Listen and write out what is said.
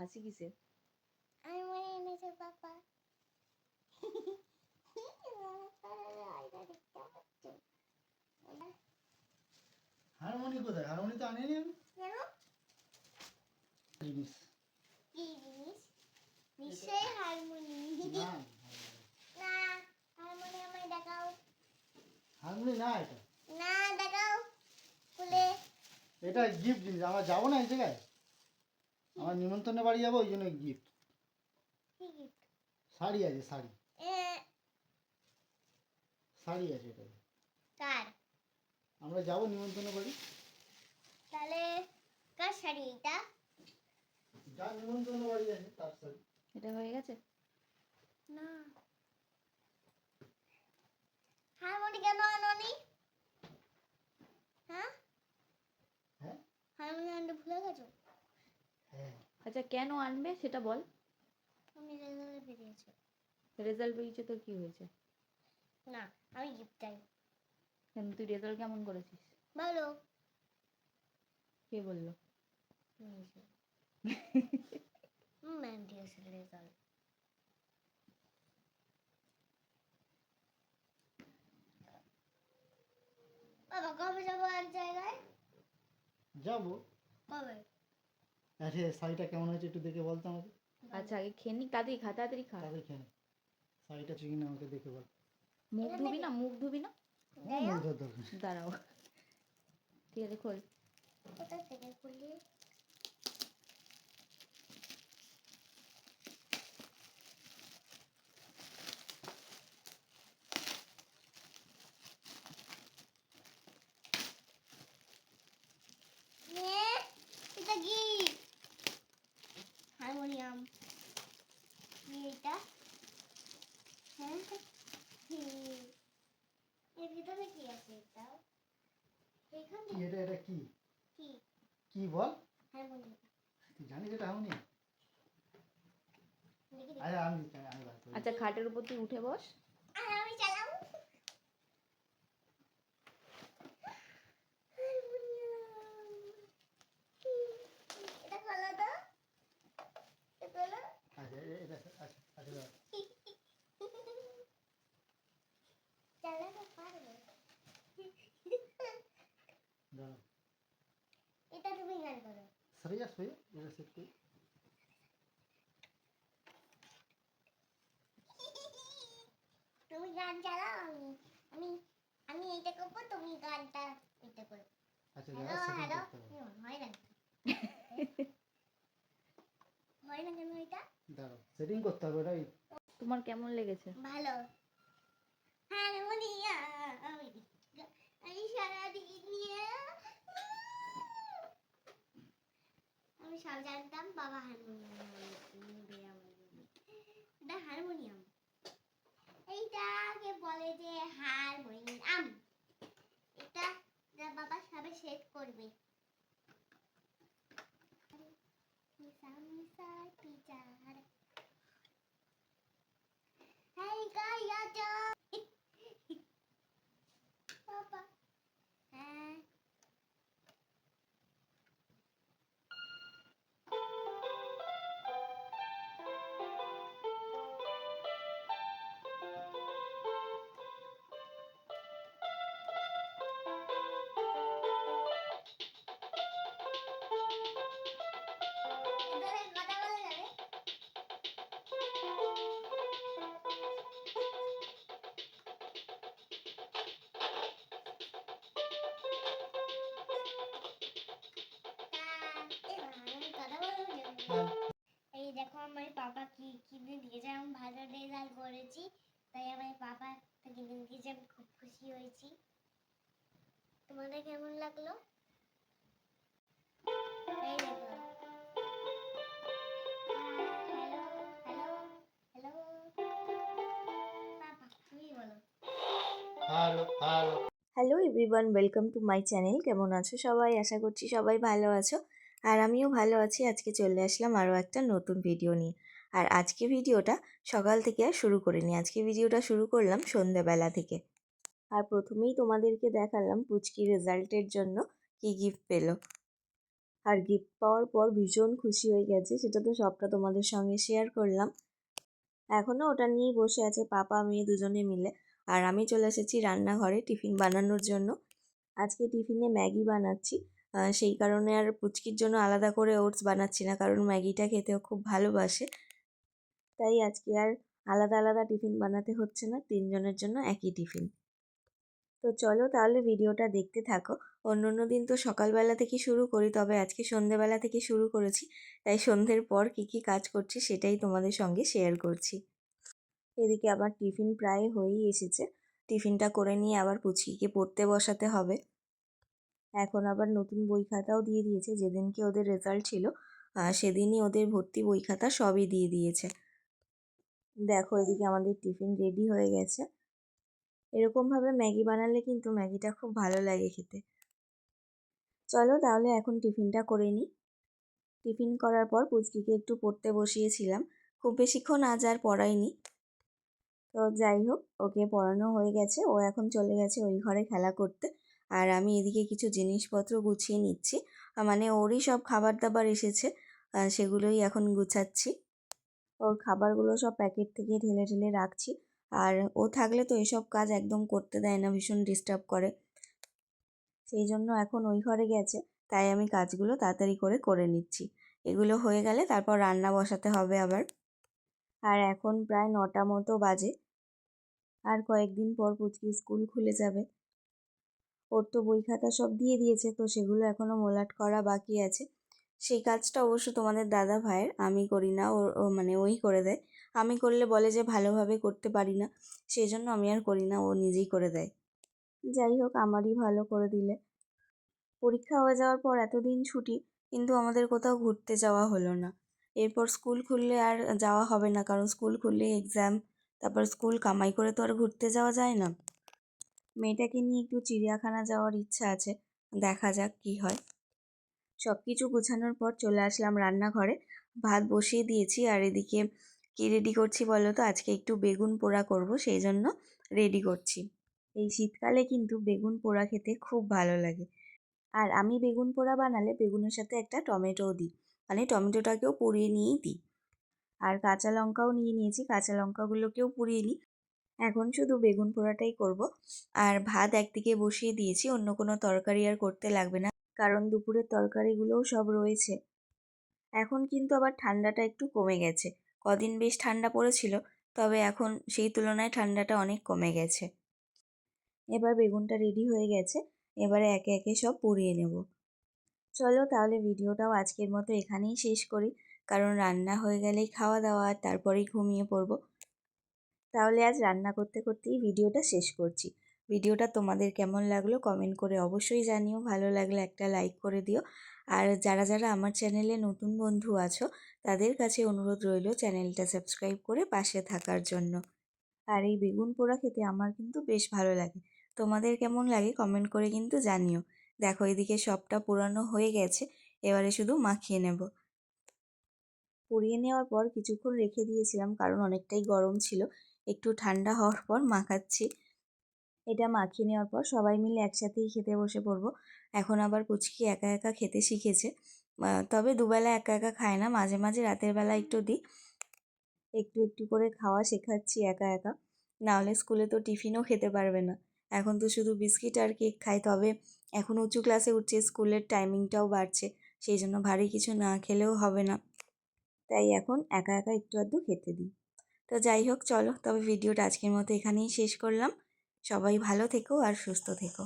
হাসি কিসের আমি মনে এনেছে পাপা হারমোনি কোথায় হারমোনি তো আনেনি আমি কেন জিনিস কি জিনিস নিশ্চয়ই হারমোনি না না হারমোনি আমায় দেখাও হারমোনি না এটা না দেখাও খুলে এটা গিফট জিনিস আমরা যাব না এই জায়গায় আমার নিমন্ত্রণে বাড়ি যাব ওই জন্য গিফট? শাড়ি আছে শাড়ি। এ, শাড়ি আছে এটা কার? আমরা যাব নিমন্ত্রণে বাড়ি। তাহলে কার শাড়ি এটা যা নিমন্ত্রণে বাড়ি আছে তার শাড়ি। এটা হয়ে গেছে? না। হারমোনি কেন আনোনি হ্যাঁ? হ্যাঁ? হারমোনি আনতে ভুলে গেছো? হ্যাঁ আচ্ছা কেন আনবে সেটা বল। তুমি রেজাল্টে বেরিয়েছো। রেজাল্ট বেরিয়েছে তো কি হয়েছে? না আমি গিফট চাই। কেন তুই রেজাল্ট কেমন করেছিস? বলো। কে বলল? ম্যাম দিয়েছিল রেজাল্ট বাবা কবে যাব এক জায়গায়? যাব। কবে? আচ্ছা শাড়িটা কেমন হয়েছে একটু দেখে বলতো আমাকে। আচ্ছা আগে খেয়ে নি তাড়াতাড়ি খা তাড়াতাড়ি খা। তাড়াতাড়ি খেয়ে নে। শাড়িটা না আমাকে দেখে বল। মুখ ধুবি না মুখ ধুবি না? দাঁড়াও। ঠিক আছে খোল। কোথা থেকে খুলি নে, এটা কি এটা। হ্যাঁ? এর ভিতরে কি আছে এটা এখানে এটা এটা কি? কি? কি বল? হারমোনিয়াম তুই জানিস এটা। আচ্ছা খাটের উপর তুই উঠে বস আর আমি চালাবো এটা খোলো তো এটা খোলো আচ্ছা এ- এটা আচ্ছা আচ্ছা দাঁড়া। চালাতে পারবে দাঁড়া। এটা তুমি গান করো সরে যা সরে এটা সেট করি তুমি গান চালাও আমি আমি আমি এটা করব তুমি গানটা এটা করো আচ্ছা হ্যালো হ্যালো হয় না হয় না কেন এটা দাঁড়াও সেটিং করতে হবে তোমার কেমন লেগেছে ভালো আমি আমি সারাদিন নিয়ে আমি সব জানতাম বাবা হারমোনিয়াম এটা হারমোনিয়াম এইটাকে বলে যে হারমোনিয়াম এটা বাবা সবে সেট করবে Hey Gaia Papa. এই দেখো আমার পাপা কি কিনে দিয়েছে আমি ভালো রেজাল্ট করেছি তাই আমার পাপা কিনে দিয়েছে আমি খুব খুশি হয়েছি। তোমাদের কেমন লাগল? এই দেখো। Hello everyone welcome to my channel কেমন আছো সবাই? আশা করছি সবাই ভালো আছো। আর আমিও ভালো আছি। আজকে চলে আসলাম আরও একটা নতুন ভিডিও নিয়ে। আর আজকে ভিডিওটা সকাল থেকে আর শুরু করিনি। আজকে ভিডিওটা শুরু করলাম সন্ধ্যাবেলা থেকে। আর প্রথমেই তোমাদেরকে দেখালাম পুচকি রেজাল্টের জন্য কি গিফট পেল। আর গিফট পাওয়ার পর ভীষণ খুশি হয়ে গেছে, সেটা তো সবটা তোমাদের সঙ্গে শেয়ার করলাম। এখনও ওটা নিয়েই বসে আছে, পাপা, মেয়ে দুজনে মিলে। আর আমি চলে এসেছি রান্নাঘরে টিফিন বানানোর জন্য। আজকে টিফিনে ম্যাগি বানাচ্ছি। সেই কারণে আর পুচকির জন্য আলাদা করে ওটস বানাচ্ছি না। কারণ ম্যাগিটা খেতেও খুব ভালোবাসে। তাই আজকে আর আলাদা আলাদা টিফিন বানাতে হচ্ছে না। তিনজনের জন্য একই টিফিন। তো চলো তাহলে ভিডিওটা দেখতে থাকো। অন্য অন্য দিন তো সকালবেলা থেকে শুরু করি, তবে আজকে সন্ধেবেলা থেকে শুরু করেছি। তাই সন্ধ্যের পর কী কী কাজ করছি সেটাই তোমাদের সঙ্গে শেয়ার করছি। এদিকে আবার টিফিন প্রায় হয়েই এসেছে। টিফিনটা করে নিয়ে আবার পুচকিকে পড়তে বসাতে হবে। এখন আবার নতুন বই খাতাও দিয়ে দিয়েছে। যেদিনকে ওদের রেজাল্ট ছিল সেদিনই ওদের ভর্তি বই খাতা সবই দিয়ে দিয়েছে। দেখো এদিকে আমাদের টিফিন রেডি হয়ে গেছে। এরকমভাবে ম্যাগি বানালে কিন্তু ম্যাগিটা খুব ভালো লাগে খেতে। চলো তাহলে এখন টিফিনটা করে নিই। টিফিন করার পর পুচকিকে একটু পড়তে বসিয়েছিলাম। খুব বেশিক্ষণ আজ আর পড়াইনি তো যাই হোক, ওকে পড়ানো হয়ে গেছে। ও এখন চলে গেছে ওই ঘরে খেলা করতে। আর আমি এদিকে কিছু জিনিসপত্র গুছিয়ে নিচ্ছি। মানে ওরই সব খাবার দাবার এসেছে সেগুলোই এখন গুছাচ্ছি। ওর খাবারগুলো সব প্যাকেট থেকে ঢেলে ঢেলে রাখছি। আর ও থাকলে তো এসব কাজ একদম করতে দেয় না, ভীষণ ডিস্টার্ব করে। সেই জন্য এখন ওই ঘরে গেছে, তাই আমি কাজগুলো তাড়াতাড়ি করে করে নিচ্ছি। এগুলো হয়ে গেলে তারপর রান্না বসাতে হবে আবার। আর এখন প্রায় নটা মতো বাজে। আর কয়েকদিন পর পুচকি স্কুল খুলে যাবে। ওর তো বই খাতা সব দিয়ে দিয়েছে, তো সেগুলো এখনও মোলাট করা বাকি আছে। সেই কাজটা অবশ্য তোমাদের দাদা ভাইয়ের, আমি করি না, ও মানে ওই করে দেয়। আমি করলে বলে যে ভালোভাবে করতে পারি না সেই জন্য আমি আর করি না, ও নিজেই করে দেয়। যাই হোক, আমারই ভালো করে দিলে। পরীক্ষা হয়ে যাওয়ার পর এতদিন ছুটি, কিন্তু আমাদের কোথাও ঘুরতে যাওয়া হলো না। এরপর স্কুল খুললে আর যাওয়া হবে না, কারণ স্কুল খুললে এক্সাম তারপর স্কুল কামাই করে তো আর ঘুরতে যাওয়া যায় না। মেয়েটাকে নিয়ে একটু চিড়িয়াখানা যাওয়ার ইচ্ছা আছে। দেখা যাক কি হয়। সব কিছু গোছানোর পর চলে আসলাম রান্নাঘরে। ভাত বসিয়ে দিয়েছি আর এদিকে কি রেডি করছি বলো তো? আজকে একটু বেগুন পোড়া করব, সেই জন্য রেডি করছি। এই শীতকালে কিন্তু বেগুন পোড়া খেতে খুব ভালো লাগে। আর আমি বেগুন পোড়া বানালে বেগুনের সাথে একটা টমেটোও দিই। মানে টমেটোটাকেও পুড়িয়ে নিয়েই দিই। আর কাঁচা লঙ্কাও নিয়ে নিয়েছি। কাঁচা লঙ্কাগুলোকেও পুড়িয়ে নিই। এখন শুধু বেগুন পোড়াটাই করব। আর ভাত একদিকে বসিয়ে দিয়েছি, অন্য কোনো তরকারি আর করতে লাগবে না, কারণ দুপুরের তরকারিগুলোও সব রয়েছে। এখন কিন্তু আবার ঠান্ডাটা একটু কমে গেছে। কদিন বেশ ঠান্ডা পড়েছিল, তবে এখন সেই তুলনায় ঠান্ডাটা অনেক কমে গেছে। এবার বেগুনটা রেডি হয়ে গেছে, এবারে একে একে সব পুড়িয়ে নেব। চলো তাহলে ভিডিওটাও আজকের মতো এখানেই শেষ করি, কারণ রান্না হয়ে গেলেই খাওয়া দাওয়া তারপরেই ঘুমিয়ে পড়ব। তাহলে আজ রান্না করতে করতেই ভিডিওটা শেষ করছি। ভিডিওটা তোমাদের কেমন লাগল কমেন্ট করে অবশ্যই জানিও। ভালো লাগলে একটা লাইক করে দিও। আর যারা যারা আমার চ্যানেলে নতুন বন্ধু আছো, তাদের কাছে অনুরোধ রইল চ্যানেলটা সাবস্ক্রাইব করে পাশে থাকার জন্য। আর এই বেগুন পোড়া খেতে আমার কিন্তু বেশ ভালো লাগে। তোমাদের কেমন লাগে কমেন্ট করে কিন্তু জানিও। দেখো, এদিকে সবটা পুরানো হয়ে গেছে, এবারে শুধু মাখিয়ে নেব। পুড়িয়ে নেওয়ার পর কিছুক্ষণ রেখে দিয়েছিলাম, কারণ অনেকটাই গরম ছিল। একটু ঠান্ডা হওয়ার পর মাখাচ্ছি। এটা মাখিয়ে নেওয়ার পর সবাই মিলে একসাথেই খেতে বসে পড়ব। এখন আবার পুচকি একা একা খেতে শিখেছে। তবে দুবেলা একা একা খায় না, মাঝে মাঝে রাতের বেলা একটু দিই। একটু একটু করে খাওয়া শেখাচ্ছি একা একা। নাহলে স্কুলে তো টিফিনও খেতে পারবে না। এখন তো শুধু বিস্কিট আর কেক খায় তবে এখন উঁচু ক্লাসে উঠছে, স্কুলের টাইমিংটাও বাড়ছে, সেই জন্য ভারী কিছু না খেলেও হবে না। তাই এখন একা একা একটু আধটু খেতে দিই। তো যাই হোক, চলো। তবে ভিডিওটা আজকের মতো এখানেই শেষ করলাম। সবাই ভালো থেকো আর সুস্থ থেকো।